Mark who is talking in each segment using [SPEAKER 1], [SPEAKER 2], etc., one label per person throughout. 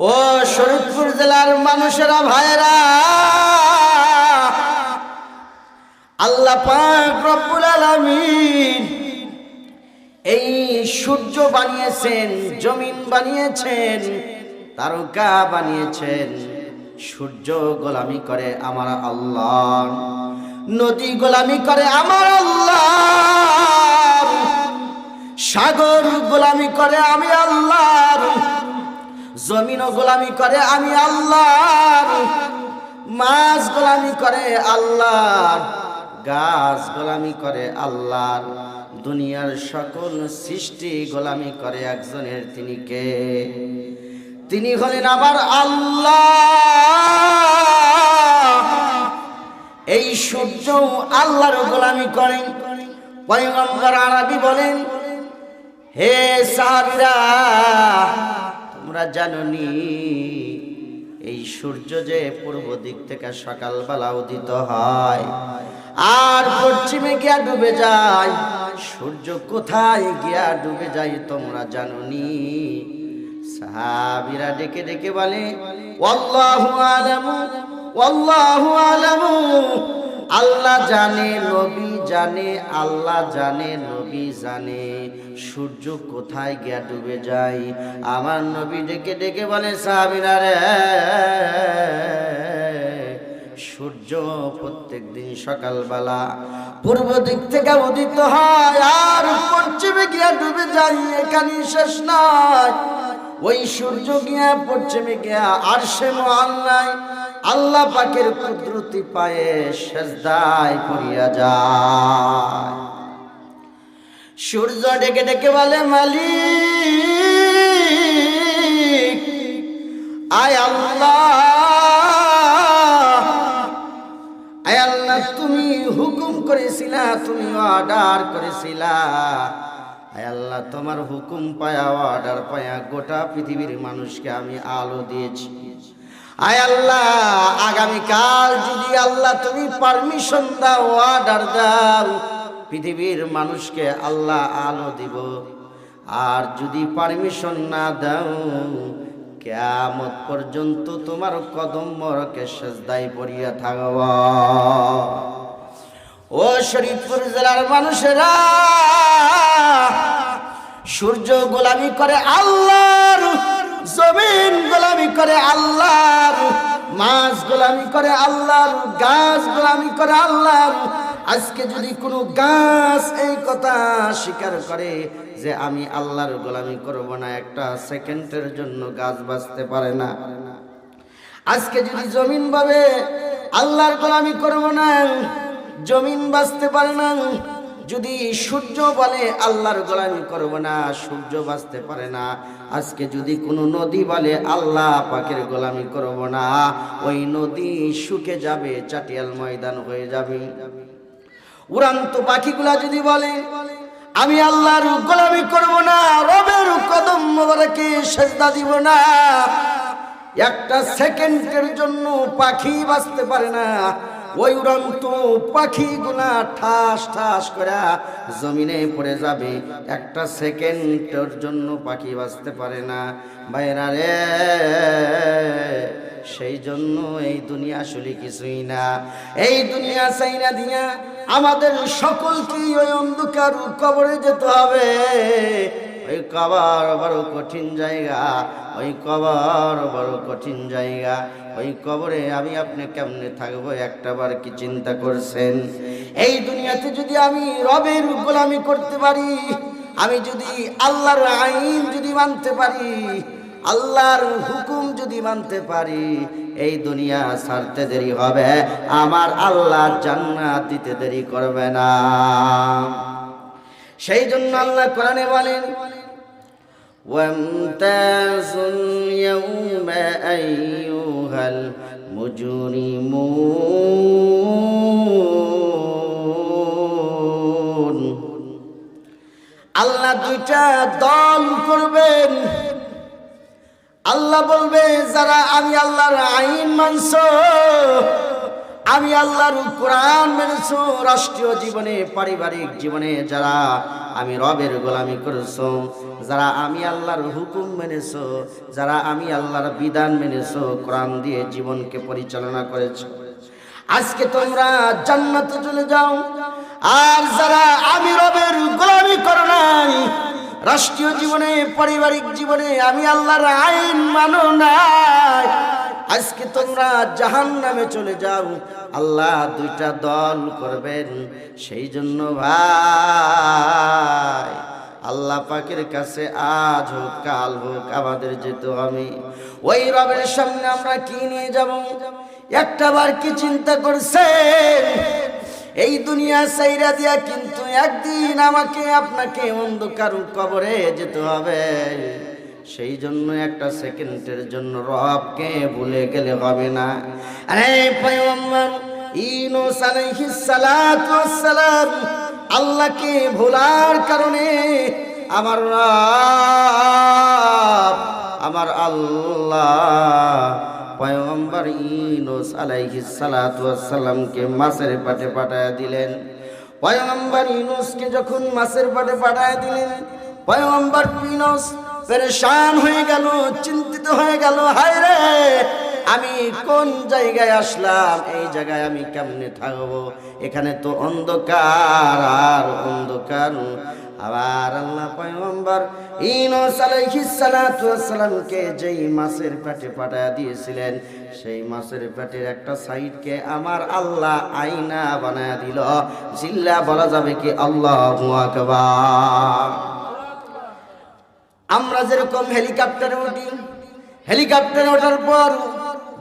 [SPEAKER 1] ও শরীফপুর জেলার মানুষেরা ভাইরা আল্লাহ এই সূর্য বানিয়েছেন, জমিন বানিয়েছেন, তারকা বানিয়েছেন, সূর্য গোলামি করে আমার আল্লাহ, নদী গোলামি করে আমার আল্লাহ, সাগর গোলামি করে আমি আল্লাহ জমিনও গোলামি করে, আমি আল্লাহ মাছ গোলামি করে আল্লাহ গাছ গোলামি করে, আল্লাহর। দুনিয়ার সকল সৃষ্টি গোলামি করে, একজনের তিনি কে? তিনি হলেন আবার আল্লাহ। এই সূর্য আল্লাহর গোলামি করেন পয়গম্বর আরবি বলেন, হে সাহাবিরা তোমরা জাননি, এই সূর্য যে পূর্ব দিক থেকে সকালবেলা উদিত হয়, আর পশ্চিমে গিয়া ডুবে যায়। সূর্য কোথায় গিয়া ডুবে যায় তোমরা জাননি? সাহাবিরা ডেকে ডেকে বলে ওয়াল্লাহু আলামু ওয়াল্লাহু আলামু, আল্লাহ জানে, নবী জানে, আল্লাহ জানে, নবী জানে, সূর্য কোথায় গিয়া ডুবে যায়। আমার নবী ডেকে ডেকে বলে, সাহাবিরা রে, সূর্য প্রত্যেক দিন সকালবেলা পূর্ব দিক থেকে উদিত হয় আর পশ্চিমে গিয়া ডুবে যায় এখানে শেষ নয়। ওই সূর্য গিয়া পশ্চিমে গিয়া আর সে মহাল্লায় আল্লাহ পাকের কুদরতি পায়ে সেজদায় পড়িয়া যায়। সূর্য ডেকে ডেকে বলে, মালিক, আয় আল্লাহ আয় আল্লাহ, তুমি হুকুম করেছিলা, তুমি অর্ডার করেছিলা। আয় আল্লাহ, তোমার হুকুম পায়া, অর্ডার পায়া গোটা পৃথিবীর মানুষকে আমি আলো দিয়েছি। আয় আল্লাহ, আগামীকাল যদি আল্লাহ তুমি পারমিশন দাও, অর্ডার দাও পৃথিবীর মানুষকে আল্লাহ আলো দিব। আর যদি পারমিশন না দাও, কেয়ামত পর্যন্ত তোমার কদম মরকে সেজদাই পড়িয়া থাকব ও শরীফপুর জেলার মানুষেরা, সূর্য গোলামি করে আল্লাহর, জমিন গোলামি করে আল্লাহর, মাছ গোলামি করে আল্লাহর, গাছ গোলামি করে আল্লাহর আজকে যদি কোনো গাছ এই কথা স্বীকার করে যে আমি আল্লাহর গোলামি করব না, একটা সেকেন্ডের জন্য গাছ বাঁচতে পারে না। আজকে যদি জমিন ভাবে আল্লাহর গোলামি করব না, জমিন বাঁচতে পারে না, যদি সূর্য বলে আল্লাহর গোলামি করব না, সূর্য বাঁচতে পারে না, আজকে যদি কোনো নদী বলে আল্লাহ পাকের গোলামি করব না, ওই নদী শুকে যাবে, চাটিয়াল ময়দান হয়ে যাবে। উড়ান্ত পাখিগুলা যদি বলে, আমি আল্লাহর গোলামি করব না, রবের কদম মোবারকে সেজদা দিব না। একটা সেকেন্ডের জন্য পাখি বাঁচতে পারে না। ওই উড়ন্ত পাখি পাখিগুলা ঠাস ঠাস করে জমিনে পড়ে যাবে। একটা সেকেন্ডের জন্য পাখি বাঁচতে পারে না। বাইরা রে, সেই জন্য এই দুনিয়া আসলে কিছুই না। এই দুনিয়া চাই না দিয়া আমাদের সকলকেই ওই অন্ধকার কবরে যেতে হবে। ওই কবর বড় কঠিন জায়গা, ওই কবর বড় কঠিন জায়গা। ওই কবরে আমি আপনি কেমনে থাকব, একটা বার কি চিন্তা করছেন? এই দুনিয়াতে যদি আমি রবের গোলামি করতে পারি, আমি যদি আল্লাহর আইন যদি মানতে পারি আল্লাহর হুকুম যদি মানতে পারি এই দুনিয়া ছাড়তে দেরি হবে আমার আল্লাহ জান্নাত দিতে দেরি করবে না সেই জন্য আল্লাহ কোরআনে বলেন وامتازوا اليوم أيها المجرمون আল্লাহ দুইটা দল করবেন আল্লাহ বলবে, যারা আমি আল্লাহর আইন মানছ, আমি আল্লাহর কোরআন মেনেছো, রাষ্ট্রীয় জীবনে, পারিবারিক জীবনে, যারা আমি রবের গোলামি করেছ, যারা আমি আল্লাহর হুকুম মেনেছো, যারা আমি আল্লাহর বিধান মেনেছো, কোরআন দিয়ে জীবনকে পরিচালনা করেছ। আজকে তোমরা জান্নাতে চলে যাও। আর যারা আমি রবের গোলামি করো নাই রাষ্ট্রীয় জীবনে, পারিবারিক জীবনে আমি আল্লাহর আইন মানো নাই। আজকে তোমরা জাহান নামে চলে যাও। আল্লাহ দুইটা দল করবেন। সেই জন্য ভাই, আল্লাহ পাকের কাছে আজ হোক, কাল হোক, আমাদের যেতে আমি ওই রবের সামনে আমরা কি নিয়ে যাব? একটা বার কি চিন্তা করছেন? এই দুনিয়া সাইরা দিয়া কিন্তু একদিন আমাকে, আপনাকে অন্ধকার কবরে যেতে হবে। সেই জন্য একটা সেকেন্ডের জন্য রবকে ভুলে গেলে হবে না। আরে পয়গম্বর ইনুস আলাইহিস সালাতু সালাম আল্লাহকে ভোলার কারণে আমার রব, আমার আল্লাহ পয়গম্বর ইনুস আলাইহিস সালাতু ওয়াস সালামকে মাছের পাটে পাঠায় দিলেন। পয়গম্বর ইনুসকে যখন মাছের পাটে পাঠায় দিলেন পয়গম্বর ইনুস পরেশান হয়ে গেল, চিন্তিত হয়ে গেল হায় রে আমি কোন জায়গায় আসলাম? এই জায়গায় আমি কেমনে থাকব? এখানে তো অন্ধকার, আর অন্ধকার আবার আল্লাহ পয়গম্বর ইনুস আলাইহিস সালাতু ওয়াস যেই মাছের পেটে পাঠায় দিয়েছিলেন, সেই মাছের পেটের একটা সাইডকে আমার আল্লাহ আয়না বানায় দিল। জিল্লা বলা যাবে কি? আল্লাহু আমরা যেরকম হেলিকপ্টারে উঠি, হেলিকপ্টারে ওঠার পর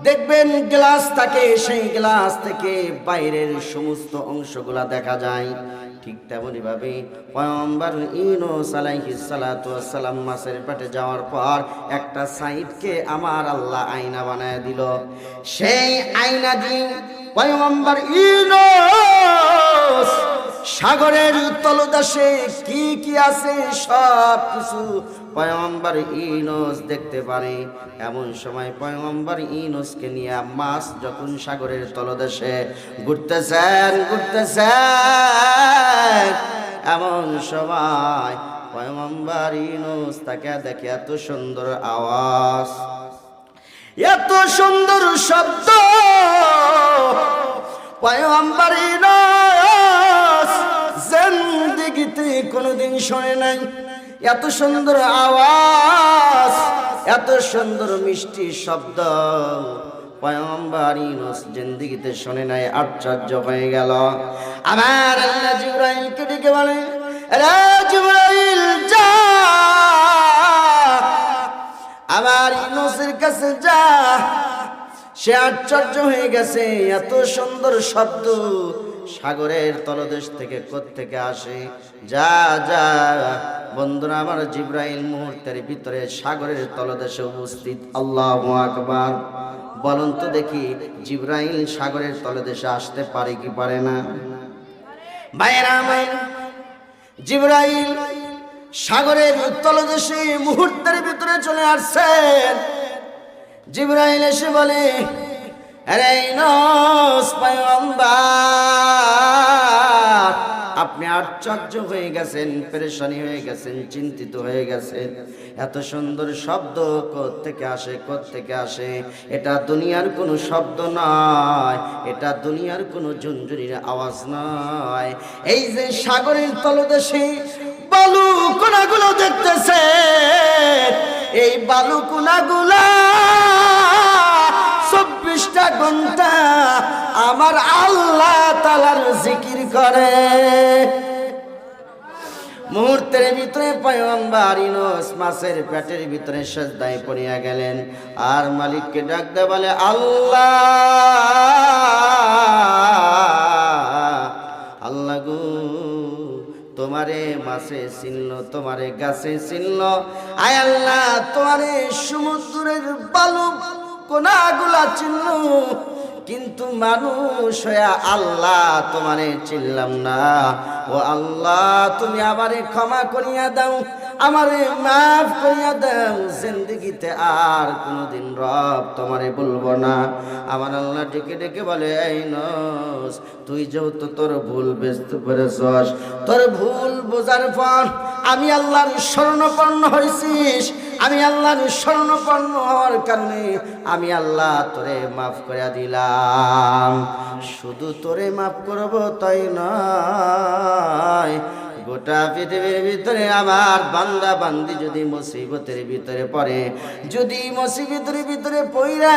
[SPEAKER 1] দেখবেন গ্লাস থাকে, সেই গ্লাস থেকে বাইরের সমস্ত অংশগুলা দেখা যায়। ঠিক তেমনই ভাবে পয়ম্বর সালাতু ওয়াস সালাম মাছের পেটে যাওয়ার পর একটা সাইডকে আমার আল্লাহ আয়না বানায় দিল। সেই আয়না দিয়ে পয়ম্বর ইনুস সাগরের তলদেশে কি কি আছে সব কিছু পয়গম্বর ইনোস দেখতে পারে। এমন সময় পয়গম্বর ইনোসকে নিয়ে মাছ যখন সাগরের তলদেশে ঘুরতেছেন ঘুরতেছেন, এমন সময় পয়গম্বর ইনোস তাকে দেখে এত সুন্দর আওয়াজ, এত সুন্দর শব্দ। পয়গম্বর ইনোস জিন্দিগিতে কোনোদিন শোনে নাই। এত সুন্দর আওয়াজ, এত সুন্দর মিষ্টি শব্দ। পয়গম্বর ইউনুস জিন্দিগিতে শুনে নাই, আশ্চর্য হয়ে গেল। আমার আল্লাহ জিব্রাইলকে ডেকে বলে জিব্রাইল, যা। আমার ইউনুসের কাছে যা। সে আশ্চর্য হয়ে গেছে, এত সুন্দর শব্দ। সাগরের তলদেশ থেকে থেকে আসে? যা যা। বন্ধুরা, আমার জিব্রাইল মুহূর্তের ভিতরে সাগরের তলদেশে উপস্থিত। আল্লাহ আকবার। বলুন তো দেখি, জিব্রাইল সাগরের তলদেশে আসতে পারে কি পারে না? জিব্রাইল সাগরের তলদেশে মুহূর্তের ভিতরে চলে আসছেন জিব্রাইল এসে বলে আপনি আশ্চর্য হয়ে গেছেন, পেরেশানি হয়ে গেছেন, চিন্তিত হয়ে গেছেন। এত সুন্দর শব্দ থেকে আসে থেকে আসে? এটা দুনিয়ার কোনো শব্দ নয়, এটা দুনিয়ার কোনো ঝুনঝুনির আওয়াজ নয়। এই যে সাগরের তলদেশে বালু কোনাগুলো দেখতেছে এই বালু কোনাগুলা চব্বিশটা ঘণ্টা আমার আল্লাহ তালার জিকির করে। মুহূর্তের ভিতরে পয়গম্বর ইনোস মাছের পেটের ভিতরে সেজদায় পড়িয়া গেলেন। আর মালিককে ডাক দে বলে, আল্লাহ আল্লাহ গু, তোমারে মাছে চিনল তোমারে গাছে চিনল আয় আল্লাহ, তোমারে সমুদ্রের বালু কোনাগুলা চিনু কিন্তু মানুষ হয়ে আল্লাহ তোমারে চিনলাম না। ও আল্লাহ, তুমি আবারে ক্ষমা করিয়া দাও। আমারে মাফ করিয়া দাও জিন্দগিতে আর কোনোদিন রব তোমারে বলব না। আমার আল্লাহ ডেকে ডেকে বলে, এই নস, তুই যেহেতু তোর ভুল বেচতে পেরেছস, তোর ভুল বোঝার পর আমি আল্লাহর স্মরণপন্ন হয়েছিস আমি আল্লাহর স্মরণপন্ন হওয়ার কারণে আমি আল্লাহ তোরে মাফ করে দিলাম। শুধু তোরে মাফ করব তাই নয় গোটা পৃথিবীর ভিতরে আমার বান্দা বান্দি যদি মুসিবতের ভিতরে পড়ে, যদি মুসিবতের ভিতরে পইরা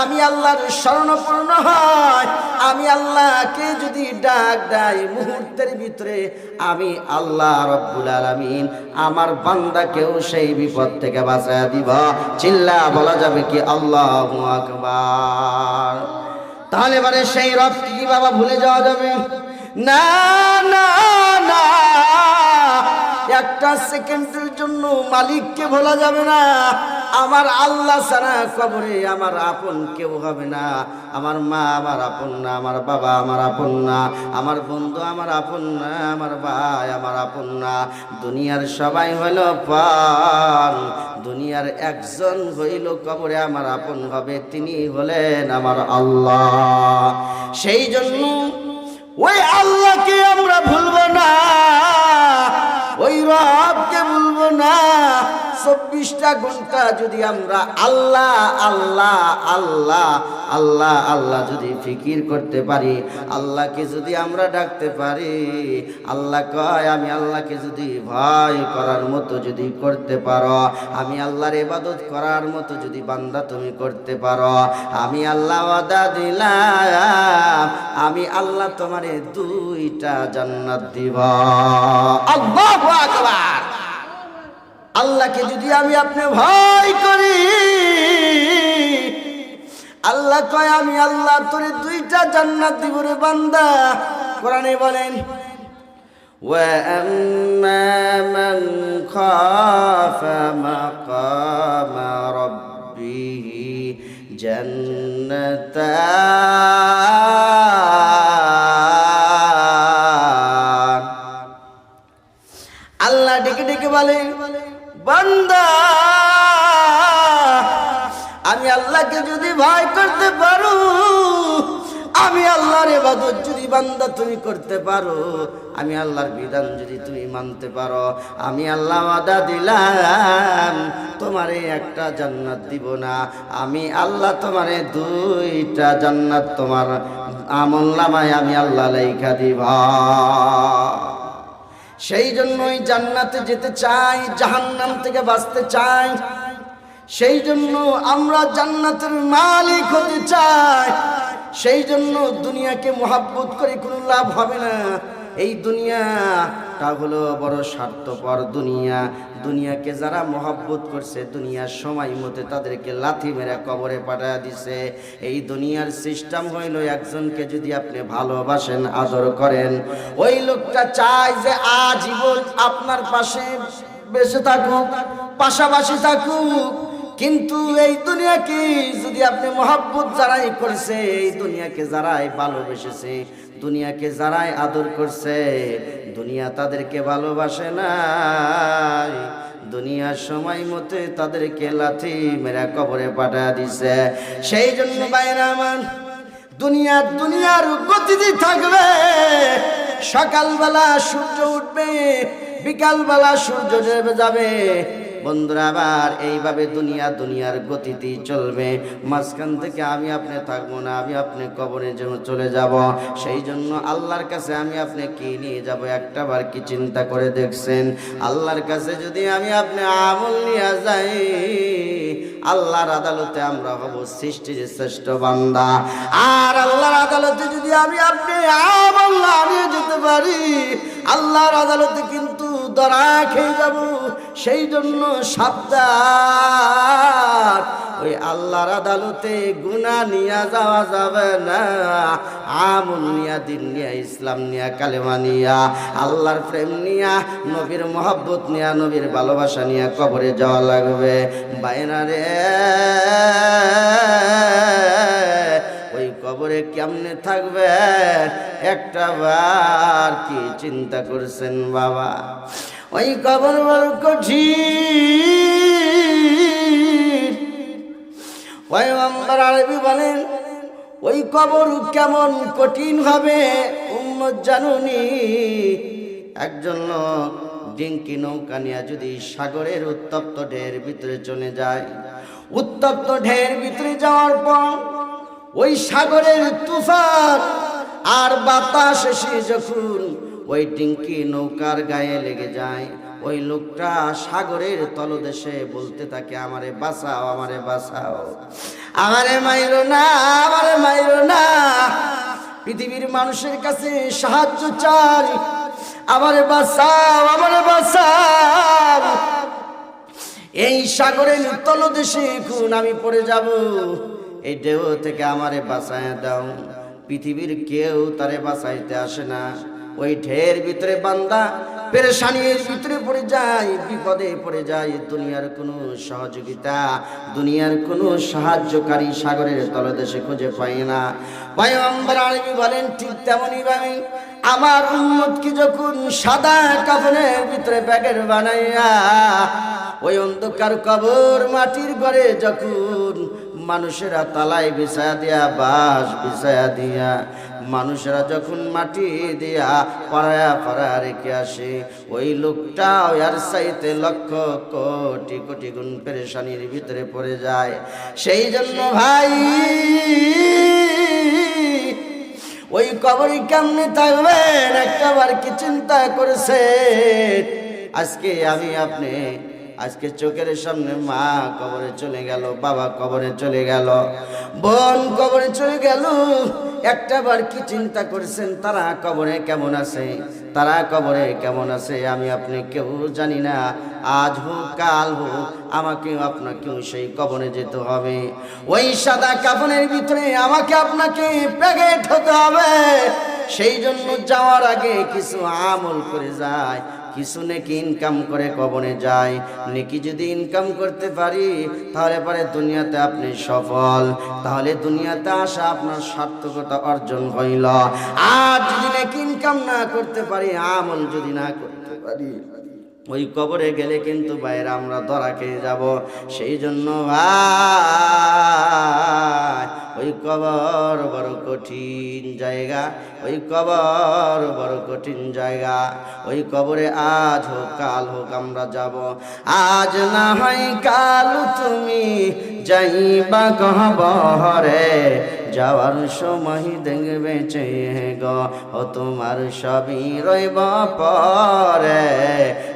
[SPEAKER 1] আমি আল্লাহর স্মরণপূর্ণ হয়, আমি আল্লাহকে যদি ডাক দেয় মুহূর্তের ভিতরে, আমি আল্লাহ রব্বুল আলামিন আমার বান্দাকেও সেই বিপদ থেকে বাঁচায় দিব। চিল্লা, বলা যাবে কি? আল্লাহ আকবার। তাহলে মানে সেই রব কি বাবা ভুলে যাওয়া যাবে? না না। না। একটা সেকেন্ডের জন্য মালিককে ভোলা যাবে না। আমার আল্লাহ কবরে আমার আপন কেউ হবে না। আমার মা আমার আপন না, আমার বাবা আমার আপন না, আমার বন্ধু আমার আপন না, আমার ভাই আমার আপন না। দুনিয়ার সবাই হইল পান দুনিয়ার একজন হইল কবরে আমার আপন হবে, তিনি হলেন আমার আল্লাহ। সেই জন্য ওই চব্বিশটা ঘণ্টা যদি আমরা আল্লাহ আল্লাহ আল্লাহ আল্লাহ আল্লাহ যদি ফিকির করতে পারি, আল্লাহকে যদি আমরা ডাকতে পারি, আল্লাহ কয়, আমি আল্লাহকে যদি ভয় করার মতো যদি করতে পারো, আমি আল্লাহর ইবাদত করার মতো যদি বান্দা তুমি করতে পারো, আমি আল্লাহ ওয়াদা দিলাম, আমি আল্লাহ তোমারে দুইটা জান্নাত দিব। আল্লাহু আকবার। আল্লাহকে যদি আমি আপনি ভয় করি আল্লাহ কয় আমি আল্লাহ তোরে দুইটা জান্নাত দিব রে বান্দা কোরআনে বলেন وأما من خاف مقام ربه جنتان এবাদত যদি বান্দা তুমি করতে পারো, আমি আল্লাহর বিধান যদি তুমি মানতে পারো, আমি আল্লাহ ওয়াদা দিলাম, তোমারে একটা জান্নাত দিব না। আমি আল্লাহ তোমারে দুইটা জান্নাত তোমার আমল নামায় আমি আল্লাহ লেখা দিব। সেই জন্যই জান্নাতে যেতে চাই, জাহান্নাম থেকে বাঁচতে চাই। সেই জন্য আমরা জান্নাতের মালিক হতে চাই। সেই জন্য দুনিয়াকে মোহাব্বত করে কোনো লাভ হবে না। এই দুনিয়াটা হলো বড় স্বার্থপর দুনিয়া। দুনিয়াকে যারা মহব্বত করছে, দুনিয়ার সময় মতে তাদেরকে লাথি মেরে কবরে পাঠা দিছে। এই দুনিয়ার সিস্টেম হইল একজনকে যদি আপনি ভালোবাসেন, আদর করেন। ওই লোকটা চায় যে আজীবন আপনার পাশে বেঁচে থাকুক, পাশাপাশি থাকুক। কিন্তু এই দুনিয়াকে যদি আপনি মহাব্বত যারাই করছে, এই দুনিয়াকে যারাই ভালোবেসেছে, দুনিয়াকে যারাই আদর করছে, দুনিয়া তাদেরকে ভালোবাসে না দুনিয়ার সময় মতে তাদেরকে লাথি মেরা কবরে পাঠা দিছে। সেই জন্য বাইরে আমার দুনিয়ার দুনিয়ার গতিতে থাকবে। সকালবেলা সূর্য উঠবে, বিকালবেলা সূর্য যাবে। বন্ধুরা, আবার এইভাবে দুনিয়া দুনিয়ার গতিতেই চলবে। মাঝখান থেকে আমি আপনি থাকব না, আমি আপনি কবরে যেন চলে যাব। সেই জন্য আল্লাহর কাছে আমি আপনি কি নিয়ে যাব একটা বার কি চিন্তা করে দেখছেন? আল্লাহর কাছে যদি আমি আপনি আমল নিয়ে যাই, আল্লাহর আদালতে আমরা হব সৃষ্টির শ্রেষ্ঠ বান্দা। আর আল্লাহর আদালতে যদি আমি আপনি আমল নিয়ে যেতে পারি, আল্লাহর আদালতে কিন্তু ধরা খেয়ে যাব। সেই জন্য সাবধান। ওই আল্লাহর আদালতে গুণা নিয়ে যাওয়া যাবে না। আমল নিয়া, দিন নিয়া, ইসলাম নিয়া, কালেমা নিয়া, আল্লাহর প্রেম নিয়া, নবীর মহব্বত নিয়া, নবীর ভালোবাসা নিয়া কবরে যাওয়া লাগবে। বাইনা রে। ওই কবরে কেমনে থাকবে? একটা বার কি চিন্তা করছেন বাবা? ওই কবর বড় কঠিন পয়গম্বর আরবি বলেন, ওই কবর কেমন কঠিন হবে জানুনি। একজন লোক ডিঙ্কি নৌকা নিয়ে যদি সাগরের উত্তপ্ত ঢের ভিতরে চলে যায়, উত্তপ্ত ঢের ভিতরে যাওয়ার পর ওই সাগরের তুফান আর বাতাস এসে যখন ওই ডিঙ্কি নৌকার গায়ে লেগে যায়। ওই লোকটা সাগরের তলদেশে বলতে থাকে, আমারে বাঁচাও আমারে বাঁচাও। আমারে মাইরো না, আমারে মাইরো না। পৃথিবীর মানুষের কাছে সাহায্য চাই। আমারে বাঁচাও আমারে বাঁচাও। এই সাগরের তলদেশে খুন আমি পড়ে যাব। এই ঢেউ থেকে আমারে বাঁচায় দাও। পৃথিবীর কেউ তারে বাঁচাইতে আসে না। ওই ঢের ভিতরে বান্দা পেরেশানির ভিতরে পড়ে যায়, বিপদে পড়ে যায়। দুনিয়ার কোনো সহযোগিতা, দুনিয়ার কোনো সাহায্যকারী সাগরের তলদেশে খুঁজে পাই না। পয়গম্বর আরবি বলেন, ঠিক তেমনই ভাবে আমার উম্মতকে যখন সাদা কাপড়ের ভিতরে প্যাকেট বানাইয়া, ওই অন্ধকার কবর মাটির ঘরে যখন মানুষেরা তালায় বিছায়া দিয়া বাস বিছায়া দিয়া মানুষেরা যখন মাটি দিয়া পড়ায়া পড়া রেখে আসে, ওই লোকটা আর সাইতে লক্ষ কোটি কোটি গুণ পেরেশানির ভিতরে পড়ে যায়। সেই জন্য ভাই, ওই কবরে কেমনি থাকবেন? একটাবার কি চিন্তা করেছে আজকে আমি আপনি আজকে চোখের সামনে মা কবরে চলে গেল, বাবা কবরে চলে গেল, বোন কবরে চলে গেল। একটা বার কি চিন্তা করেছেন, তারা কবরে কেমন আছে? তারা কবরে কেমন আছে আমি আপনি কেউ জানি না। আজ হোক, কাল হোক, আমাকে, আপনাকেও সেই কবরে যেতে হবে। ওই সাদা কাপনের ভিতরে আমাকে, আপনাকে প্যাকেট হতে হবে। সেই জন্য যাওয়ার আগে কিছু আমল করে যায়। কিছু নাকি ইনকাম করে কবনে যায়। নেকি যদি ইনকাম করতে পারি, তাহলে পরে দুনিয়াতে আপনি সফল। তাহলে দুনিয়াতে আসা আপনার সার্থকতা অর্জন হইল। আর যদি নাকি ইনকাম না করতে পারি, আমল যদি না করতে পারি ওই কবরে গেলে কিন্তু বাইরে আমরা ধরা খেয়ে যাব। সেই জন্য ভাই, ওই কবর বড় কঠিন জায়গা, ওই কবর বড় কঠিন জায়গা। ওই কবরে আজ হোক, কাল হোক আমরা যাব। আজ না হয় কাল তুমি যাইবা কহবরে যাওয়ার সময় দেখবে চেয়ে গ, ও তোমার সবই রইব পরে।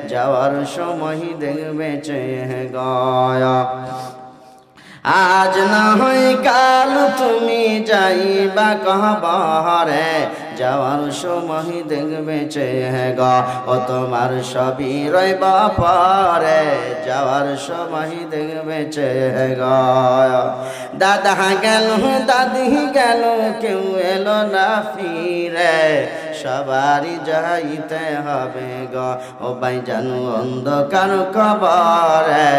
[SPEAKER 1] যাওয়ার সময় দেখবে চেয়ে গয় আজ না হয় কাল তুমি যাইবা কহবরে যাওয়ার সময় দেখবে চেহেগা ও তোমার সবই রইব পরে। যাওয়ার সময় দেখবে চেহেগা দাদা গেল, দাদি গেল, কেউ এলো না ফিরে। সবারই যাইতে হবে গ। ও ভাই জানু অন্ধকার কবরে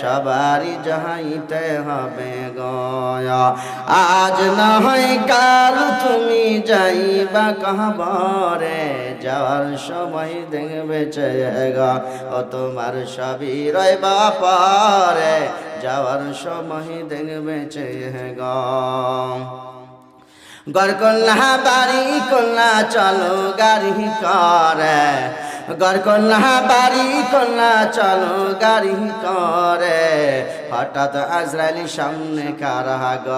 [SPEAKER 1] সবারই যাইতে হবে গ। আজ না হয় কাল তুমি যাইবা কহবরে যাওয়ার সময় দেখবে চেয়েগা ও তোমার সবই রইবা পরে, যাওয়ার সময় দেখবে চেয়েগা গড় কন্যা, বাড়ি কন্যা, চলো গাড়ি করে। গড় কন্যা, বাড়ি কন্যা, চলো গাড়ি করে। হঠাৎ আজরাইলি সামনে কারা গ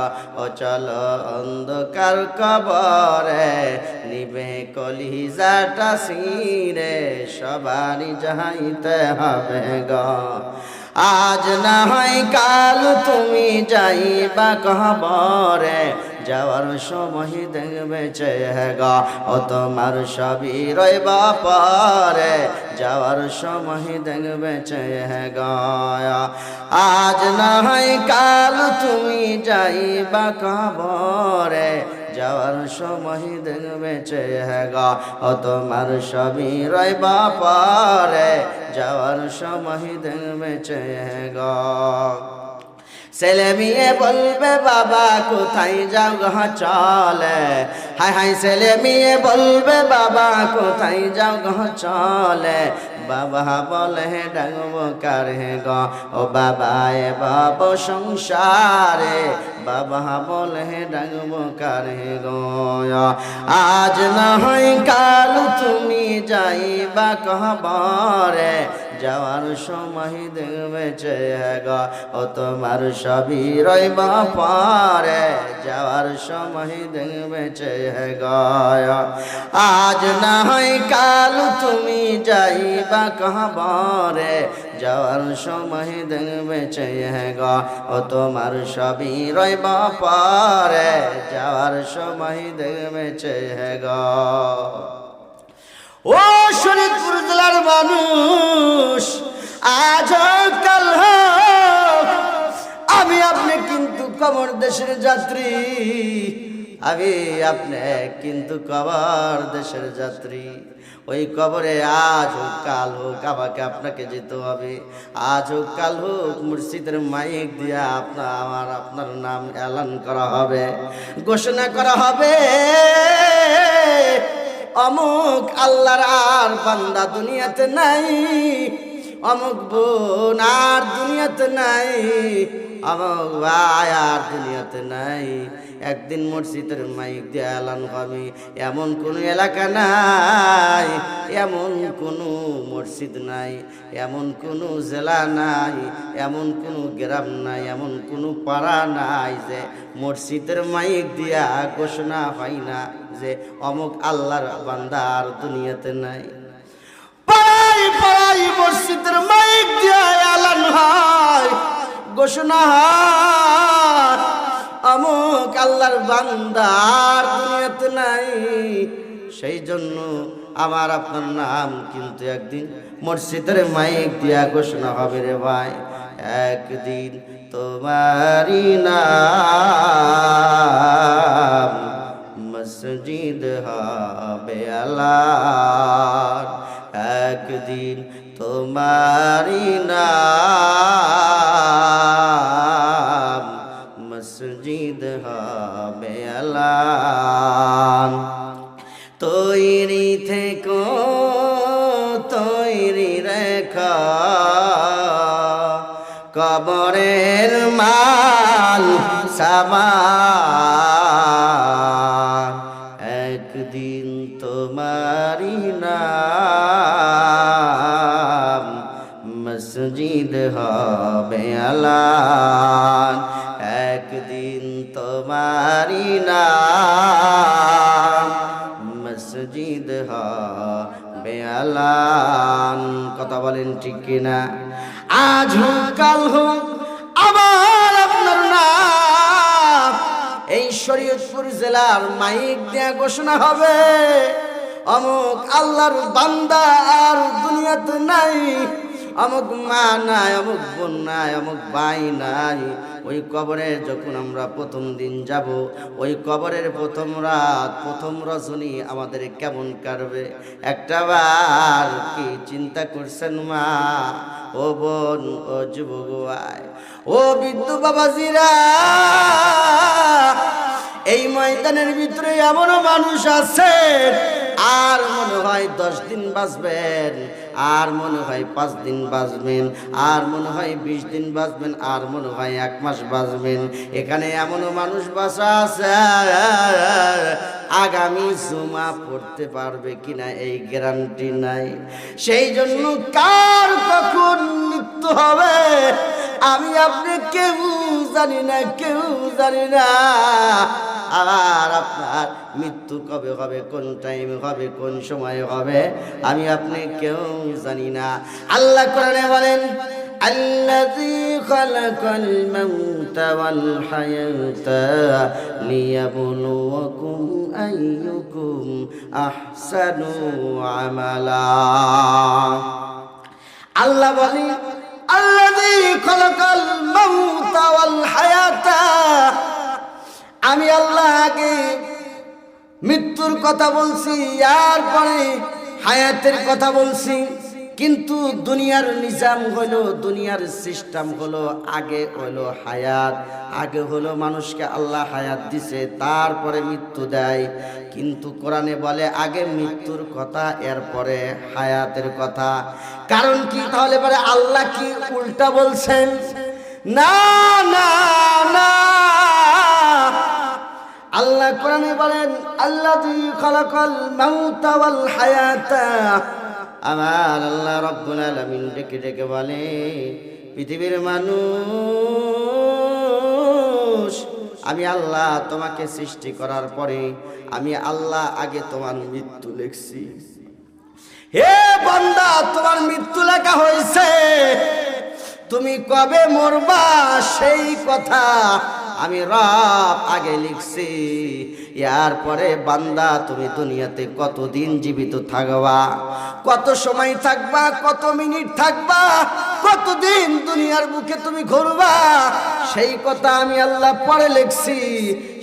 [SPEAKER 1] ও চলো অন্ধকার কবরে। নিবে কলিজাটা সিরে সবারই যাইতে হবে গ। আজ না হয় কাল তুমি যাইবা কহবরে যাওয়ার সময় দেখবে চেহগা ও তোমার সবই রইবা পরে, যাওয়ার সময় দেখবে চেহগা আজ না হয় কাল তুমি যাইবা কহবরে যাওয়ার সময় দেখবে চেহগা ও তোমার সবই রইবা পরে যাওয়ার সময় দেখবে চেহগা ছেলে মেয়ে বলবে, বাবা, কোথায় যাও গহ চলে? হাই হাই, ছেলে মেয়ে বলবে, বাবা, কোথায় যাও গহ চলে? বাবা বলে ডাঙব কার হে গ, ও বাবা, এ বাব সংসারে। বাবা বলে ডাঙব কার হে গ, আজ না হয় কাল তুমি যাইবা কহবরে যাওয়ার সময় দেখবে গা, ও তোমার সবই রইব পারে। যাওয়ার সময় দেখবে গা আজ না হয় কাল তুমি যাইবা কহবরে যাওয়ার সময় দেখবে গা, ও তোমার সবই রইব পারে। যাওয়ার সময় দেখবে গা। ও শরীরপুর জেলার মানুষ কবর দেশের যাত্রী। আমি আপনি কিন্তু কবর দেশের যাত্রী। ওই কবরে আজ হোক, কাল হোক, আমাকে আপনাকে যেতে হবে। আজ হোক, কাল হোক, মুর্শিদের মাইক দিয়ে আপনার আমার আপনার নাম এলান করা হবে। ঘোষণা করা হবে, অমুক আল্লাহর আর বান্দা দুনিয়াতে নাই, অমুক বোন আর দুনিয়াতে নাই। ভাই আর দুনিয়াতে নাই। একদিন মসজিদের মাইক দিয়ে এলান হবে এমন কোনো এলাকা নাই, এমন কোনো মসজিদ নাই, এমন কোনো জেলা নাই, এমন কোনো গ্রাম নাই, এমন কোনো পাড়া নাই যে মসজিদের মাইক দিয়া ঘোষণা হয় না যে অমুক আল্লাহর বান্দা আর দুনিয়াতে নাই। পাড়াই পাড়াই মসজিদের মাইক দিয়া এলান হয়। ঘোষণা হয় অমুক আল্লাহর বান্দা আর দুনিয়াতে নাই। সেই জন্য আমার আপনার নাম কিন্তু একদিন মসজিদের মাইক দিয়া ঘোষণা হবে রে ভাই। একদিন তোমারি নাম মসজিদ হবে আল্লাহ একদিন তোমারি নাম মসজিদ হবে আল্লাহ তৈরি থেকো তৈরি রেখা। কবরের মাল সামান হবে আলান। একদিন তোমারি নাম মসজিদ হবে আলান। কথা বলেন ঠিক কিনা? আজ হোক, কাল হোক, আবার আপনার নাম। এই শরীয়তপুর জেলার মাইক দেয়া ঘোষণা হবে, অমুক আল্লাহর বান্দা আর দুনিয়াতে নাই। অমুক মা নাই, অমুক বোন নাই, অমুক ভাই নাই। ওই কবরে যখন আমরা প্রথম দিন যাব, ওই কবরের প্রথম রাত, প্রথম রজনী আমাদের কেমন কাটবে? একটা বার কি চিন্তা করছেন মা? ও বোন, ও যুবক ও বিদ্যু বাবাজিরা, এই ময়দানের ভিতরে এমনও মানুষ আছে আর মনে হয় দশ দিন বাঁচবেন। আর মনে হয় পাঁচ দিন বাঁচবেন আর মনে হয় বিশ দিন বাঁচবেন আর মনে হয় এক মাস বাঁচবেন এখানে এমনও মানুষ বাসা আছে, আগামী জুমা পড়তে পারবে কিনা এই গ্যারান্টি নাই। সেই জন্য কার কখন মৃত্যু হবে, আমি আপনি কেউ জানি না, কেউ জানি না। আর আপনার মৃত্যু কবে হবে কোন টাইম হবে কোন সময় হবে আমি আপনি কেউ জানি না আল্লাহ কোরআনে বলেন الذي خلق الموت والحياة ليبلوكم أيكم أحسن عملا আল্লাহ বলি আল্লাযী খলাকাল মাউতা ওয়াল হায়াতা আমি আল্লাহ আগে মৃত্যুর কথা বলছি, আর পরে হায়াতের কথা বলছি। কিন্তু দুনিয়ার নিজাম হলো, দুনিয়ার সিস্টেম হলো, আগে হলো হায়াত। আগে হলো মানুষকে আল্লাহ হায়াত দিছে, তারপরে মৃত্যু দেয়। কিন্তু কোরআনে বলে, আগে মৃত্যুর কথা, এরপরে হায়াতের কথা। কারণ কি? তাহলে পরে আল্লাহ কি উল্টা বলছেন? না না না আল্লাহ কোরআনে বলেন আল্লাহ খলাকল মাউতা ওয়াল হায়াতা। আমার আল্লাহ রব্বুল আলামিন ডেকে ডেকে বলে, পৃথিবীর মানুষ, আমি আল্লাহ তোমাকে সৃষ্টি করার পরে আমি আল্লাহ আগে তোমার মৃত্যু লিখছি। হে বান্দা, তোমার মৃত্যু লেখা হয়েছে। তুমি কবে মরবা সেই কথা আমি রব আগে লিখছি। ইয়ার পরে বান্দা, তুমি দুনিয়াতে কতদিন জীবিত থাকবা? কত সময় থাকবা? কত মিনিট থাকবা? কতদিন দুনিয়ার বুকে তুমি ঘুরবা? সেই কথা আমি আল্লাহ পরে লিখছি।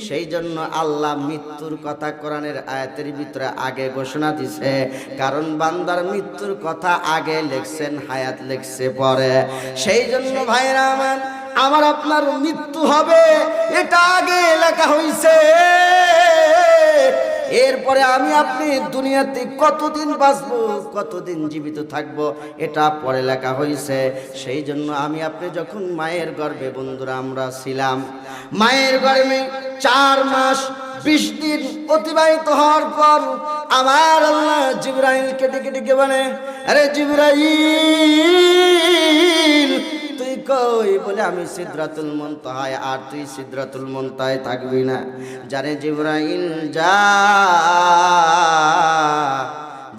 [SPEAKER 1] সেই জন্য আল্লাহ মৃত্যুর কথা কোরআনের আয়াতের ভিতরে আগে ঘোষণা দিছে। কারণ বান্দার মৃত্যুর কথা আগে লিখছেন, হায়াত লিখছে পরে। সেই জন্য ভাইরা আমার আমার আপনার মৃত্যু হবে। এটা আগে লেখা হয়েছে এরপরে আমি আপনি দুনিয়াতে কতদিন বাঁচবো, কতদিন জীবিত থাকব, এটা পরে লেখা হয়েছে সেই জন্য আমি আপনি যখন মায়ের গর্ভে, বন্ধুরা, আমরা ছিলাম, মায়ের গর্ভে চার মাস, বিশ দিন অতিবাহিত হওয়ার পর আমার আল্লাহ জিব্রাইলকে ডেকে ডেকে বলে, আরে জিব্রাইল তুই কই বলে আমি সিদ্রাতুল মন্তাহায়, আর তুই সিদ্রাতুল মন্তায় থাকবি না। জানে জিব্রাইল, যা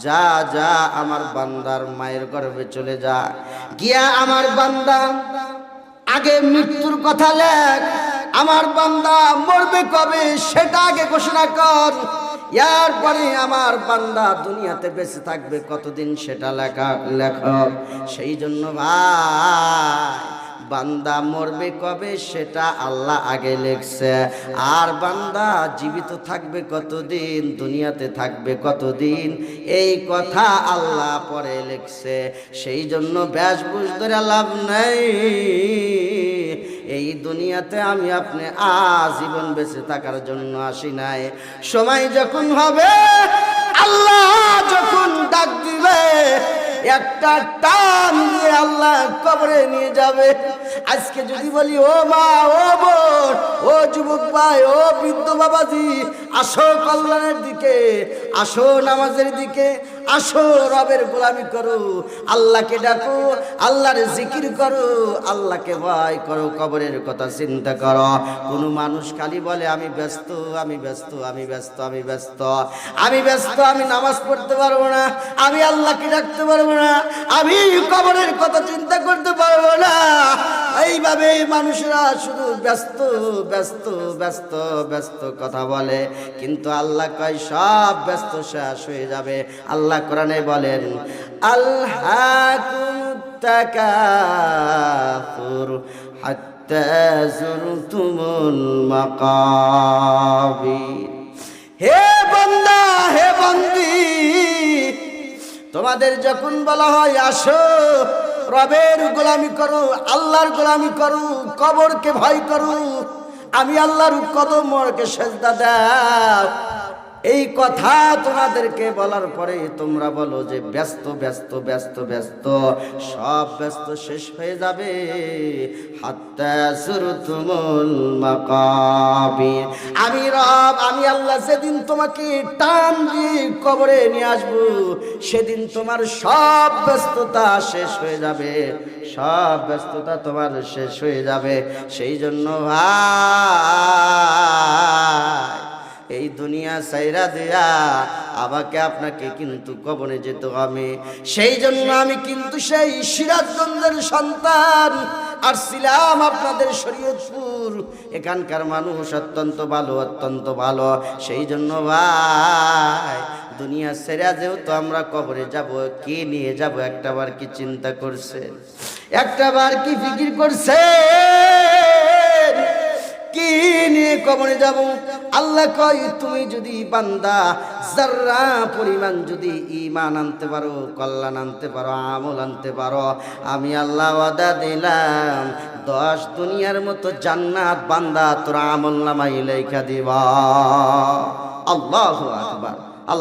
[SPEAKER 1] যা যা, আমার বান্দার মায়ের গর্ভে চলে যা। গিয়া আমার বান্দা, আগে মৃত্যুর কথা লেখ। আমার বান্দা মরবে কবে সেটা আগে ঘোষণা কর। ইয়ার পরে আমার বান্দা দুনিয়াতে বেঁচে থাকবে, কতদিন সেটা লেখা, লেখ। সেই জন্য ভাই, বান্দা মরবে কবে সেটা আল্লাহ আগে লেখছে। আর বান্দা জীবিত থাকবে কতদিন, দুনিয়াতে থাকবে কতদিন, এই কথা আল্লাহ পরে লেখছে। সেই জন্য ব্যাস বুঝ ধরে লাভ নেই। এই দুনিয়াতে আমি আপনি আজীবন বেঁচে থাকার জন্য আসি নাই। সময় যখন হবে, আল্লাহ যখন ডাক দিবে, একটা টান দিয়ে আল্লাহ কবরে নিয়ে যাবে। আজকে যদি বলি, ও মা, ও বোন, ও যুবক ভাই, ও বৃদ্ধ বাবাজি, আসো কল্যাণের দিকে, আসো নামাজের দিকে আসো, রবের গোলামি করো, আল্লাহকে ডাকো, আল্লাহর জিকির করো, আল্লাহকে ভয় করো, কবরের কথা চিন্তা করো। কোনো মানুষ খালি বলে, আমি ব্যস্ত আমি ব্যস্ত আমি ব্যস্ত আমি ব্যস্ত আমি ব্যস্ত, আমি নামাজ পড়তে পারব না, আমি আল্লাহকে ডাকতে পারব না, আমি কবরের কথা চিন্তা করতে পারব না। এইভাবে মানুষরা শুধু ব্যস্ত ব্যস্ত ব্যস্ত ব্যস্ত কথা বলে। কিন্তু আল্লাহ কয়, সব ব্যস্ত শেষ হয়ে যাবে। আল্লাহ কোরআনে বলেন আল্লাহ হে বান্দা, হে বন্দি, তোমাদের যখন বলা হয়, আসো, রবের গোলামি করো, আল্লাহর গোলামি করো, কবরকে ভয় করো, আমি আল্লাহর কদমকে সেজদা দাও এই কথা তোমাদেরকে বলার পরে তোমরা বলো যে ব্যস্ত ব্যস্ত ব্যস্ত ব্যস্ত। সব ব্যস্ত শেষ হয়ে যাবে। আমি রব, আমি আল্লাহ সেদিন তোমাকে টান দিয়ে কবরে নিয়ে আসব, সেদিন তোমার সব ব্যস্ততা শেষ হয়ে যাবে। সব ব্যস্ততা তোমার শেষ হয়ে যাবে। সেই জন্য ভাই এই দুনিয়া সাইরা দেয়া, আমাকে আপনাকে কিন্তু কবনে যেতে হবে। সেই জন্য আমি কিন্তু সেই সিরাজগঞ্জের সন্তান আর ছিলাম আপনাদের শরীয়তপুর। এখানকার মানুষ অত্যন্ত ভালো অত্যন্ত ভালো। সেই জন্য ভাই, দুনিয়া সেরা যেহেতু আমরা কবরে যাব, কে নিয়ে যাব? একটা বার কি চিন্তা করছে? একটা বার কি ফিকির করছে? কি নিয়ে কবরে যাব? আল্লাহ কয়, তুমি যদি বান্দা যারা পরিমাণ যদি ইমান আনতে পারো, কল্যাণ আনতে পারো, আমল আনতে পারো, আমি আল্লাহ ওয়াদা দিলাম, দশ দুনিয়ার মতো জান্নাত বান্দা তোর আমল নামাই লেখা দিবা। আল্লাহ আকবার।